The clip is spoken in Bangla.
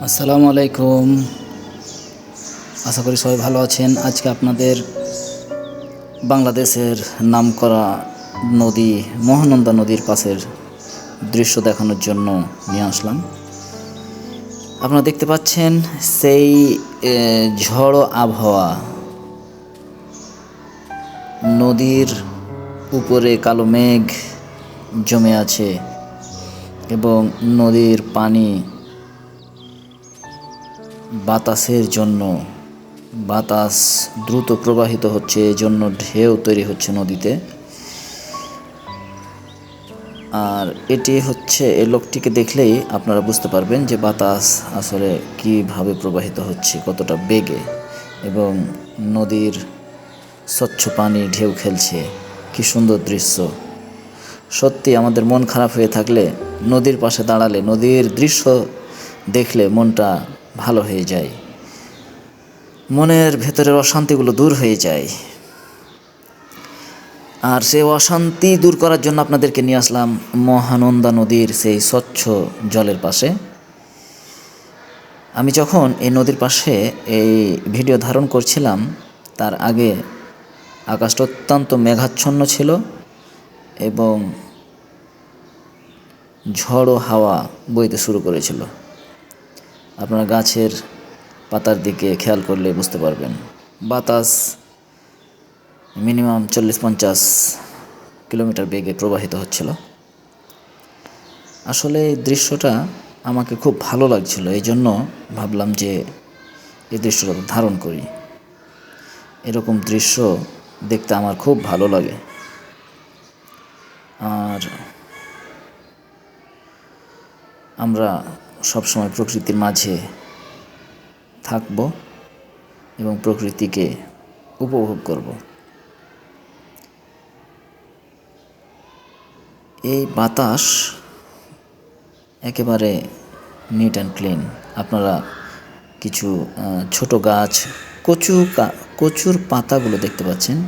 আসসালামু আলাইকুম। আশা করি সবাই ভালো আছেন। আজকে আপনাদের বাংলাদেশের নামকরা নদী, মহানন্দা নদীর পাশের দৃশ্য দেখানোর জন্য নিয়ে আসলাম। আপনারা দেখতে পাচ্ছেন সেই ঝড় আবহাওয়া। নদীর উপরে কালো মেঘ জমে আছে এবং নদীর পানি বাতাসের জন্য। বাতাস দ্রুত প্রবাহিত হচ্ছে এই জন্য ঢেউ তৈরি হচ্ছে নদীতে। আর এটি হচ্ছে এই লোকটিকে দেখলেই আপনারা বুঝতে পারবেন যে বাতাস আসলে কীভাবে প্রবাহিত হচ্ছে, কতটা বেগে। এবং নদীর স্বচ্ছ পানি, ঢেউ খেলছে। কি সুন্দর দৃশ্য। সত্যি আমাদের মন খারাপ হয়ে থাকলে, নদীর পাশে দাঁড়ালে, নদীর দৃশ্য দেখলে মনটা ভালো হয়ে যায়। মনের ভেতরের অশান্তিগুলো দূর হয়ে যায়। আর সেই অশান্তি দূর করার জন্য আপনাদেরকে নিয়ে আসলাম মহানন্দা নদীর সেই স্বচ্ছ জলের পাশে। আমি যখন এই নদীর পাশে এই ভিডিও ধারণ করছিলাম, তার আগে আকাশটা অত্যন্ত মেঘাচ্ছন্ন ছিল এবং ঝড়ো হাওয়া বইতে শুরু করেছিল। আপনারা গাছের পাতার দিকে খেয়াল করলে বুঝতে পারবেন। বাতাস মিনিমাম চল্লিশ পঞ্চাশ কিলোমিটার বেগে প্রবাহিত হচ্ছিল। আসলে এই দৃশ্যটা আমাকে খুব ভালো লাগছিল এই জন্য ভাবলাম যে এই দৃশ্যটা ধারণ করি। এরকম দৃশ্য দেখতে আমার খুব ভালো লাগে। আর আমরা সবসময় প্রকৃতির মাঝে থাকব এবং প্রকৃতিকে উপভোগ করব। এই বাতাস একেবারে নিট অ্যান্ড ক্লিন আপনারা কিছু ছোট গাছ, কচু কচুর পাতাগুলো দেখতে পাচ্ছেন।